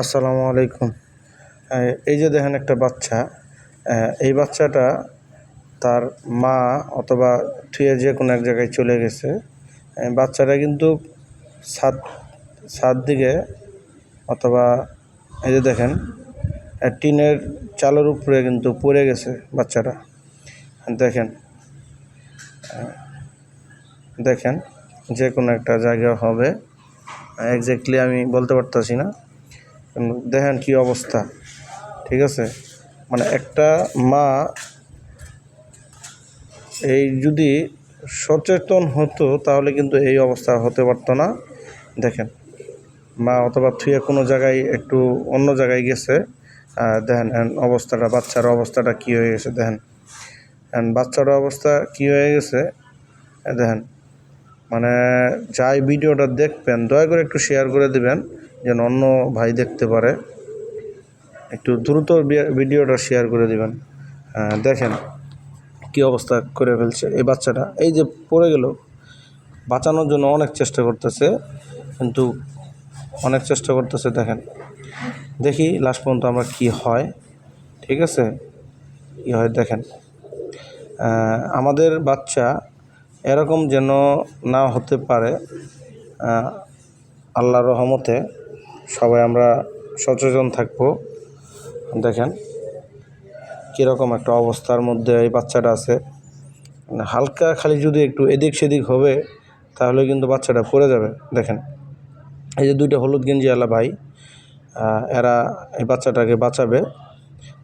আসসালামু আলাইকুম। এই যে দেখেন একটা বাচ্চা এই বাচ্চাটা তার মা অথবা থুয়ে যে কোনো এক জায়গায় চলে গেছে। বাচ্চাটা কিন্তু ছাদ ছাদ দিকে অথবা এই যে দেখেন টিনের চালের উপরে কিন্তু পড়ে গেছে বাচ্চাটা। দেখেন দেখেন যে কোনো একটা জায়গা হবে। এক্স্যাক্টলি আমি বলতে পারতাছি না। দেখেন কি অবস্থা। ঠিক আছে? মানে একটা মা এই যদি সচেতন হতো, তাহলে কিন্তু এই অবস্থা হতে পারতো না। দেখেন, মা অথবা থুয়ে কোনো জায়গায় একটু অন্য জায়গায় গেছে। দেখেন অবস্থাটা, বাচ্চার অবস্থাটা কি হয়ে গেছে, দেখেন। বাচ্চার অবস্থা কি হয়ে গেছে, দেখেন। মানে যাই ভিডিওটা দেখবেন, দয়া করে একটু শেয়ার করে দিবেন। যেন অন্য ভাই দেখতে পারে। একটু দ্রুত ভিডিওটা শেয়ার করে দেবেন। দেখেন কি অবস্থা করে ফেলছে এই বাচ্চাটা। এই যে পড়ে গেল বাঁচানোর জন্য অনেক চেষ্টা করতেছে কিন্তু অনেক চেষ্টা করতেছে দেখেন। দেখি লাস্ট পর্যন্ত আমরা কি হয় ঠিক আছে? কি হয় দেখেন। আমাদের বাচ্চা এরকম যেন না হতে পারে আহ, আল্লাহর রহমতে সবাই আমরা সচেতন থাকব। দেখেন, কীরকম একটা অবস্থার মধ্যে এই বাচ্চাটা আছে। মানে হালকা খালি যদি একটু এদিক সেদিক হবে, তাহলে কিন্তু বাচ্চাটা পড়ে যাবে। দেখেন, এই যে দুইটা হলুদ গেঞ্জিওয়ালা ভাই এরা এই বাচ্চাটাকে বাঁচাবে।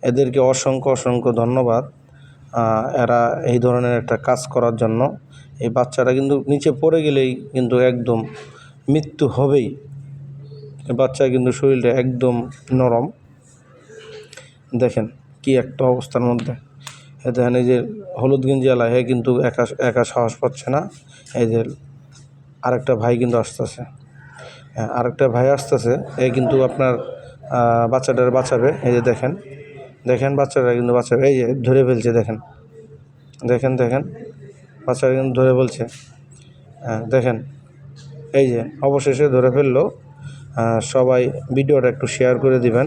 এদেরকে অসংখ্য অসংখ্য ধন্যবাদ। এরা এই ধরনের একটা কাজ করার জন্য। এই বাচ্চাটা কিন্তু নিচে পড়ে গেলেই কিন্তু একদম মৃত্যু হবেই। এই বাচ্চার কিন্তু শরীরটা একদম নরম। দেখেন কি একটা অবস্থার মধ্যে। দেখেন এই যে হলুদ গেঞ্জিওয়ালা হে কিন্তু একা একা সাহস পাচ্ছে না। এই যে আরেকটা ভাই কিন্তু আসতেছে। হ্যাঁ, আরেকটা ভাই আসতেছে এ কিন্তু আপনার বাচ্চাটার বাঁচাবে। এই যে দেখেন দেখেন বাচ্চাটা কিন্তু বাঁচাবে। এই যে ধরে ফেলছে দেখেন। দেখেন দেখেন বাচ্চাটা কিন্তু ধরে ফেলছে হ্যাঁ দেখেন এই যে অবশেষে ধরে ফেলল। সবাই ভিডিওটা একটু শেয়ার করে দিবেন।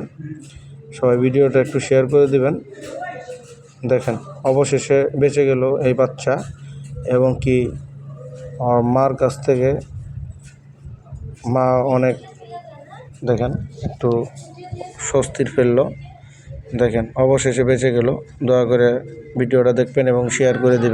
সবাই ভিডিওটা একটু শেয়ার করে দিবেন। দেখেন, অবশেষে বেঁচে গেল এই বাচ্চা এবং কি মার কাছ থেকে মা অনেক, দেখেন, একটু স্বস্তির ফেলল। দেখেন, অবশেষে বেঁচে গেল। দয়া করে ভিডিওটা দেখবেন এবং শেয়ার করে দেবেন।